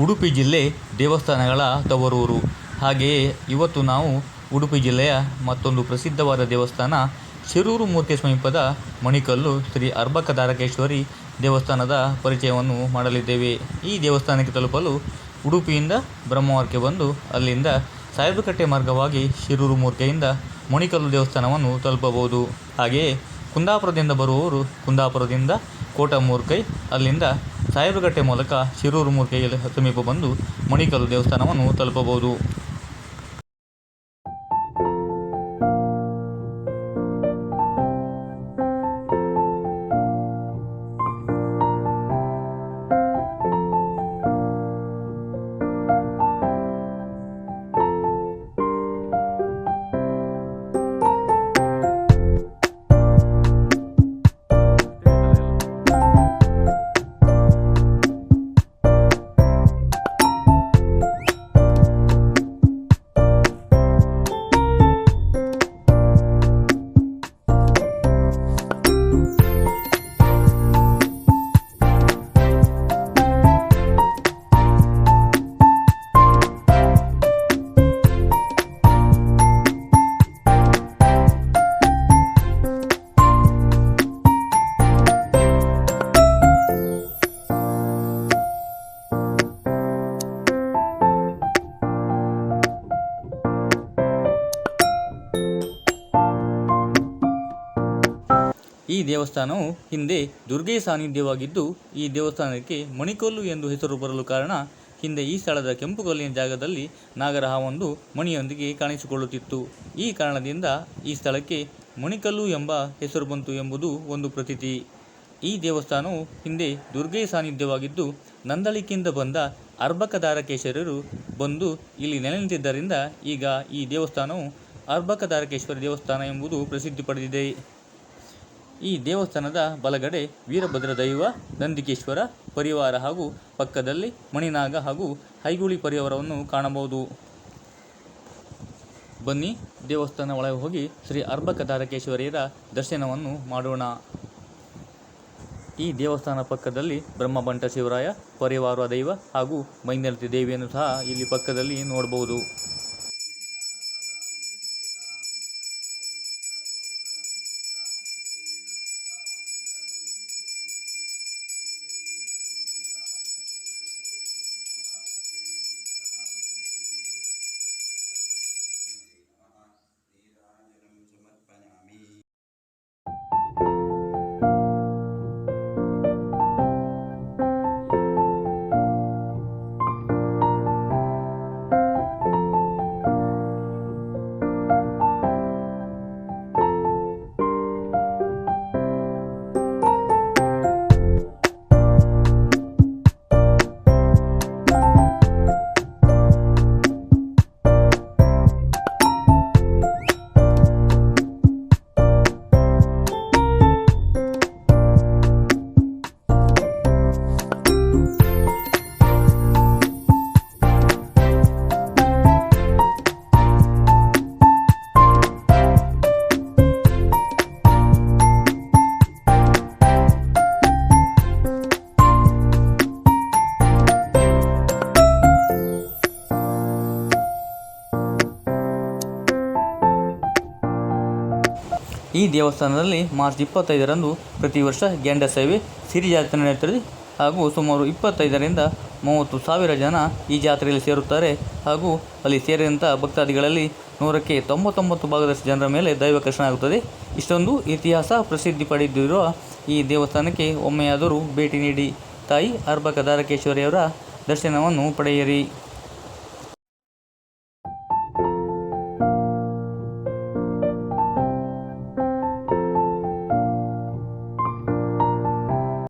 ಉಡುಪಿ ಜಿಲ್ಲೆ ದೇವಸ್ಥಾನಗಳ ತವರೂರು. ಹಾಗೆಯೇ ಇವತ್ತು ನಾವು ಉಡುಪಿ ಜಿಲ್ಲೆಯ ಮತ್ತೊಂದು ಪ್ರಸಿದ್ಧವಾದ ದೇವಸ್ಥಾನ ಶಿರೂರು ಮೂರ್ತಿ ಸಮೀಪದ ಮಣಿಕಲ್ಲು ಶ್ರೀ ಅರ್ಬಕ ಧಾರಕೇಶ್ವರಿ ದೇವಸ್ಥಾನದ ಪರಿಚಯವನ್ನು ಮಾಡಲಿದ್ದೇವೆ. ಈ ದೇವಸ್ಥಾನಕ್ಕೆ ತಲುಪಲು ಉಡುಪಿಯಿಂದ ಬ್ರಹ್ಮವಾರಕ್ಕೆ ಬಂದು ಅಲ್ಲಿಂದ ಸಾಹೇಬಕಟ್ಟೆ ಮಾರ್ಗವಾಗಿ ಶಿರೂರು ಮೂರ್ತಿಯಿಂದ ಮಣಿಕಲ್ಲು ದೇವಸ್ಥಾನವನ್ನು ತಲುಪಬಹುದು. ಹಾಗೆಯೇ ಕುಂದಾಪುರದಿಂದ ಬರುವವರು ಕುಂದಾಪುರದಿಂದ ಕೋಟ ಮೂರ್ಕೈ ಅಲ್ಲಿಂದ ಸಾಹೇಬಗಟ್ಟೆ ಮೂಲಕ ಶಿರೂರು ಮೂರ್ಕೈಯಲ್ಲಿ ಸಮೀಪ ಬಂದು ಮಣಿಕಲ್ಲು ದೇವಸ್ಥಾನವನ್ನು ತಲುಪಬಹುದು. ಈ ದೇವಸ್ಥಾನವು ಹಿಂದೆ ದುರ್ಗೆಯ ಸಾನ್ನಿಧ್ಯವಾಗಿದ್ದು, ಈ ದೇವಸ್ಥಾನಕ್ಕೆ ಮಣಿಕೊಲ್ಲು ಎಂದು ಹೆಸರು ಬರಲು ಕಾರಣ, ಹಿಂದೆ ಈ ಸ್ಥಳದ ಕೆಂಪು ಕಲ್ಲಿನ ಜಾಗದಲ್ಲಿ ನಾಗರಹಾವೊಂದು ಮಣಿಯೊಂದಿಗೆ ಕಾಣಿಸಿಕೊಳ್ಳುತ್ತಿತ್ತು. ಈ ಕಾರಣದಿಂದ ಈ ಸ್ಥಳಕ್ಕೆ ಮಣಿಕಲ್ಲು ಎಂಬ ಹೆಸರು ಬಂತು ಎಂಬುದು ಒಂದು ಪ್ರತೀತಿ. ಈ ದೇವಸ್ಥಾನವು ಹಿಂದೆ ದುರ್ಗೆಯ ಸಾನ್ನಿಧ್ಯವಾಗಿದ್ದು, ನಂದಳಿಕೆಯಿಂದ ಬಂದ ಅರ್ಭಕದಾರಕೇಶ್ವರರು ಬಂದು ಇಲ್ಲಿ ನೆಲೆ ಈಗ ಈ ದೇವಸ್ಥಾನವು ಅರ್ಭಕದಾರಕೇಶ್ವರ ದೇವಸ್ಥಾನ ಎಂಬುದು ಪ್ರಸಿದ್ಧಿ ಪಡೆದಿದೆ. ಈ ದೇವಸ್ಥಾನದ ಬಲಗಡೆ ವೀರಭದ್ರ ದೈವ, ನಂದಿಕೇಶ್ವರ ಪರಿವಾರ ಹಾಗೂ ಪಕ್ಕದಲ್ಲಿ ಮಣಿನಾಗ ಹಾಗೂ ಹೈಗುಳಿ ಪರಿವಾರವನ್ನು ಕಾಣಬಹುದು. ಬನ್ನಿ, ದೇವಸ್ಥಾನ ಒಳಗೆ ಹೋಗಿ ಶ್ರೀ ಅರ್ಬಕದಾರಕೇಶ್ವರಿಯರ ದರ್ಶನವನ್ನು ಮಾಡೋಣ. ಈ ದೇವಸ್ಥಾನ ಪಕ್ಕದಲ್ಲಿ ಬ್ರಹ್ಮಬಂಟ ಶಿವರಾಯ, ಪರಿವಾರ ದೈವ ಹಾಗೂ ಮೈನರ್ತಿ ದೇವಿಯನ್ನು ಸಹ ಇಲ್ಲಿ ಪಕ್ಕದಲ್ಲಿ ನೋಡಬಹುದು. ಈ ದೇವಸ್ಥಾನದಲ್ಲಿ ಮಾರ್ಚ್ ಇಪ್ಪತ್ತೈದರಂದು ಪ್ರತಿ ವರ್ಷ ಗೆಂಡ ಸೇವೆ, ಸಿರಿ ಜಾತ್ರೆ ನಡೆಯುತ್ತದೆ. ಹಾಗೂ ಸುಮಾರು ಇಪ್ಪತ್ತೈದರಿಂದ ಮೂವತ್ತು ಸಾವಿರ ಜನ ಈ ಜಾತ್ರೆಯಲ್ಲಿ ಸೇರುತ್ತಾರೆ. ಹಾಗೂ ಅಲ್ಲಿ ಸೇರಿದಂಥ ಭಕ್ತಾದಿಗಳಲ್ಲಿ ನೂರಕ್ಕೆ ತೊಂಬತ್ತೊಂಬತ್ತು ಭಾಗದಷ್ಟು ಜನರ ಮೇಲೆ ದೈವ ಕೃಷ್ಣ ಆಗುತ್ತದೆ. ಇಷ್ಟೊಂದು ಇತಿಹಾಸ ಪ್ರಸಿದ್ಧಿ ಪಡೆದಿರುವ ಈ ದೇವಸ್ಥಾನಕ್ಕೆ ಒಮ್ಮೆಯಾದರೂ ಭೇಟಿ ನೀಡಿ ತಾಯಿ ಅರ್ಬಕ ದಾರಕೇಶ್ವರಿಯವರ ದರ್ಶನವನ್ನು ಪಡೆಯಿರಿ.